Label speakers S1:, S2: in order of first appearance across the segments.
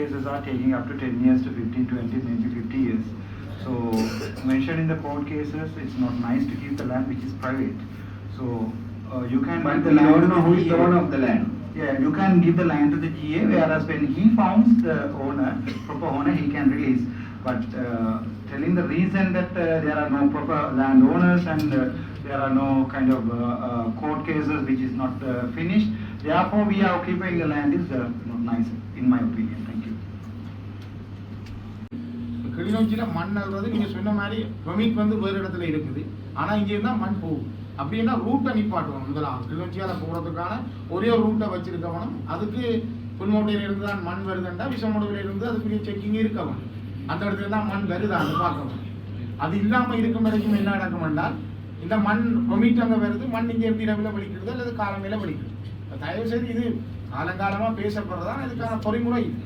S1: cases are taking up to 10 years to 15, 20, maybe 50 years. So mentioned in the court cases, it's not nice to keep the land which is private. So uh, you can
S2: But
S1: give the land
S2: don't
S1: to
S2: know who is the
S1: GA.
S2: owner of the land.
S1: Yeah, you can give the land to the GA, whereas when he founds the owner, proper owner, he can release. But uh, telling the reason that uh, there are no proper landowners and uh, there are no kind of uh, uh, court cases which is not uh, finished, therefore we are occupying the land is uh, not nice, in my opinion.
S3: கிளிநொச்சியில் மண் அல்றது நீங்கள் சொன்ன மாதிரி permit வந்து வேறு இடத்துல இருக்குது. ஆனால் இங்கே இருந்தால் மண் போகும். அப்படின்னா ரூட்டை நிப்பாட்டுவோம் முதலாம் கிளிநொச்சியால் போகிறதுக்கான ஒரே ஒரு ரூட்டை வச்சிருக்கவனும் அதுக்கு புல்மோட்டையிலிருந்து தான் மண் வருதுண்டா விஷமோட்டையிலிருந்து அது அதுக்குரிய செக்கிங் இருக்கவன் அந்த இடத்துல தான் மண் வருதான்னு பார்க்கணும். அது இல்லாமல் இருக்கும் வரைக்கும் என்ன நடக்கும் என்றால் இந்த மண் பெர்மிட் அங்கே வருது மண் இங்கே எப்படி இரவில் வலிக்கிறது அல்லது காலமையில் வலிக்கிறது தயவு செய்து இது காலங்காலமாக பேசப்படுறதான் இதுக்கான பொறிமுறை இது.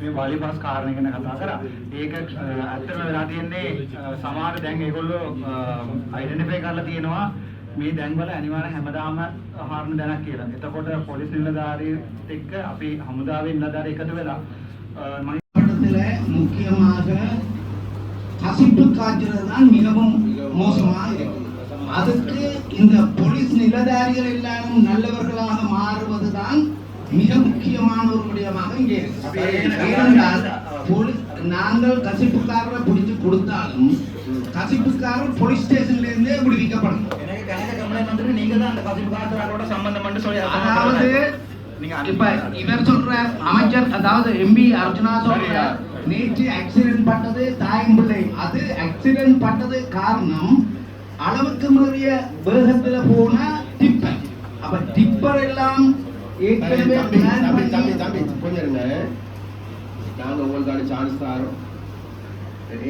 S1: මේ වලිබස් කාරණය ගැන කතා කරා. ඒක අ, ඇත්තම වෙලා තියෙන්නේ අ, සමහර දැන් ඒගොල්ලෝ අයිඩෙන්ටිෆයි කරලා තියෙනවා මේ දැන්වල අනිවාර්ය හැමදාම හාරන දැනක් කියලා. එතකොට පොලිස් නිලධාරියෙක් එක්ක අපි හමුදාවේ නිලධාරිය එකතු වෙලා අ, මම
S4: இடத்துல முக்கியமாக கசிப்பு காய்ச்சல் தான் மிகவும் மோசமாக இருக்கு அதுக்கு இந்த போலீஸ் நிலதாரிகள் எல்லாரும் நல்லவர்களாக மாறுவதுதான் மிக முக்கியமான ஒரு விடயமாக இங்கே ஏனென்றால் நாங்கள் கசிப்புக்காரரை பிடிச்சு கொடுத்தாலும் கசிப்புக்காரர் போலீஸ் ஸ்டேஷன்ல இருந்தே விடுவிக்கப்படும். அதாவது இப்ப இவர் சொல்ற அமைச்சர் அதாவது எம்பி அர்ஜுனா சொல்ற? நேற்று ஆக்சிடென்ட் பட்டது தாயும் பிள்ளை. அது ஆக்சிடென்ட் பட்டது காரணம் அளவுக்கு மீறிய வேகத்துல போன டிப்பர் அப்ப டிப்பர் எல்லாம் ஏற்கனவே
S5: தம்பி தம்பி தம்பி கொஞ்சம் இருங்க. நாங்க உங்களுக்கான சான்ஸ் தாரோம்.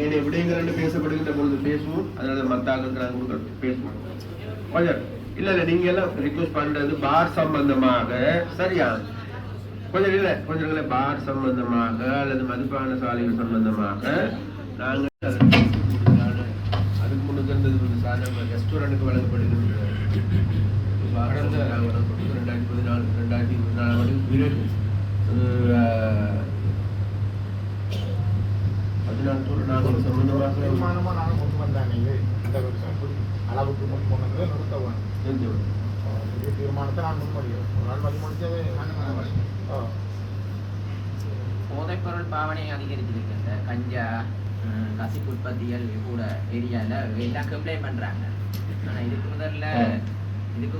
S5: ஏனைய விடயங்கள் ரெண்டு பேசப்படுகின்ற பொழுது பேசுவோம்? அதனால மத்த ஆளுக்கு நாங்க கொடுக்குறோம் பேசுவோம். கொஞ்சம் இல்ல இல்ல நீங்க எல்லாம் ரிக்வஸ்ட் பண்றது பார் சம்பந்தமாக சரியா? கொஞ்சம் இல்ல கொஞ்சம் இல்ல பார் சம்பந்தமாக அல்லது மதுபான சாலைகள் சம்பந்தமாக நாங்க அதுக்கு முன்னுக்கு இருந்தது சாதாரண ரெஸ்டாரண்ட்டுக்கு வழங்கப்படுகின்ற கடந்த ரெண்டாயிரத்தி பதினாலு ரெண்டாயிரத்தி இருபத்தி நாலாம் ஆண்டு பிறகு அஹ், பதினாறு நாங்கள் சம்பந்தமாக
S3: தீர்மானமாக நாங்கள் கொண்டு வந்தாங்க இது இந்த வருஷம் இப்படி அளவுக்கு கொண்டு வந்து நிறுத்தவன் தீர்மானத்தை நான் முன்மொழியும் ஒரு நாள் மதி முடிச்சது
S6: போதைப்பொருள் பாவனை அதிகரிச்சிருக்குங்க கஞ்சா கசிப்பு உற்பத்திகள் கூட ஏரியாவில் எல்லாம் கம்ப்ளைண்ட் பண்ணுறாங்க ஆனால் இதுக்கு முதல்ல இதுக்கு